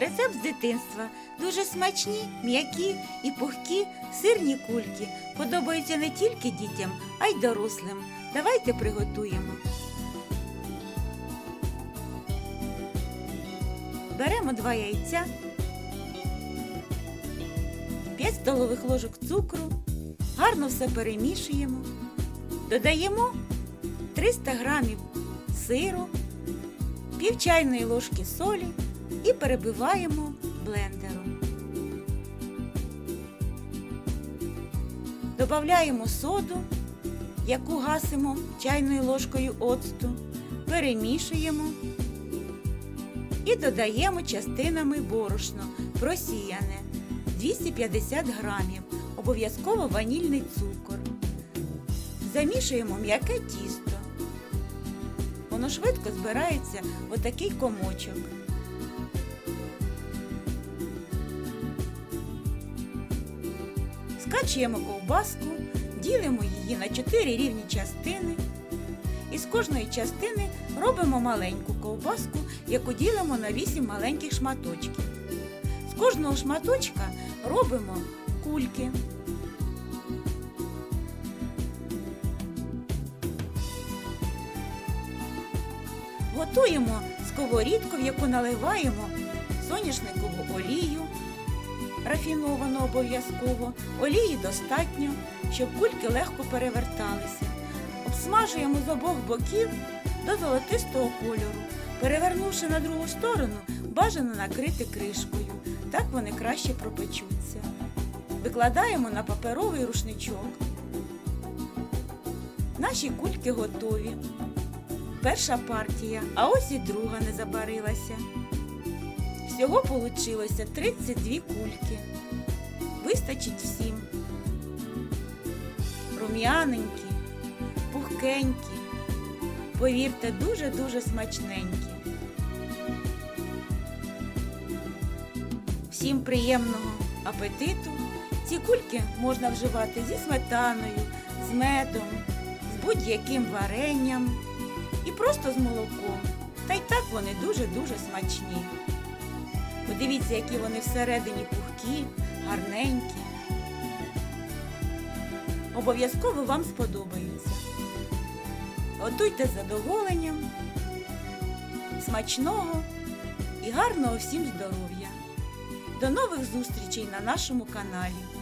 Рецепт з дитинства. Дуже смачні, м'які і пухкі сирні кульки. Подобаються не тільки дітям, а й дорослим. Давайте приготуємо. Беремо два яйця, 5 столових ложок цукру, гарно все перемішуємо. Додаємо 300 грамів сиру, пів чайної ложки солі і перебиваємо блендером. Додаємо соду, яку гасимо чайною ложкою оцту, перемішуємо і додаємо частинами борошно просіяне 250 грамів, обов'язково ванільний цукор. Замішуємо м'яке тісто. Воно швидко збирається в отакий комочок. Скачуємо ковбаску, ділимо її на 4 рівні частини. І з кожної частини робимо маленьку ковбаску, яку ділимо на 8 маленьких шматочків. З кожного шматочка робимо кульки. Готуємо сковорідку, в яку наливаємо соняшникову олію, рафіновану обов'язково. Олії достатньо, щоб кульки легко переверталися. Обсмажуємо з обох боків до золотистого кольору. Перевернувши на другу сторону, бажано накрити кришкою. Так вони краще пропечуться. Викладаємо на паперовий рушничок. Наші кульки готові. Перша партія, а ось і друга не забарилася. Всього получилося 32 кульки. Вистачить всім. Рум'яненькі, пухкенькі, повірте, дуже-дуже смачненькі. Всім приємного апетиту. Ці кульки можна вживати зі сметаною, з медом, з будь-яким варенням і просто з молоком. Та й так вони дуже-дуже смачні. Подивіться, які вони всередині пухкі, гарненькі. Обов'язково вам сподобаються. Готуйте з задоволенням, смачного і гарного всім здоров'я. До нових зустрічей на нашому каналі.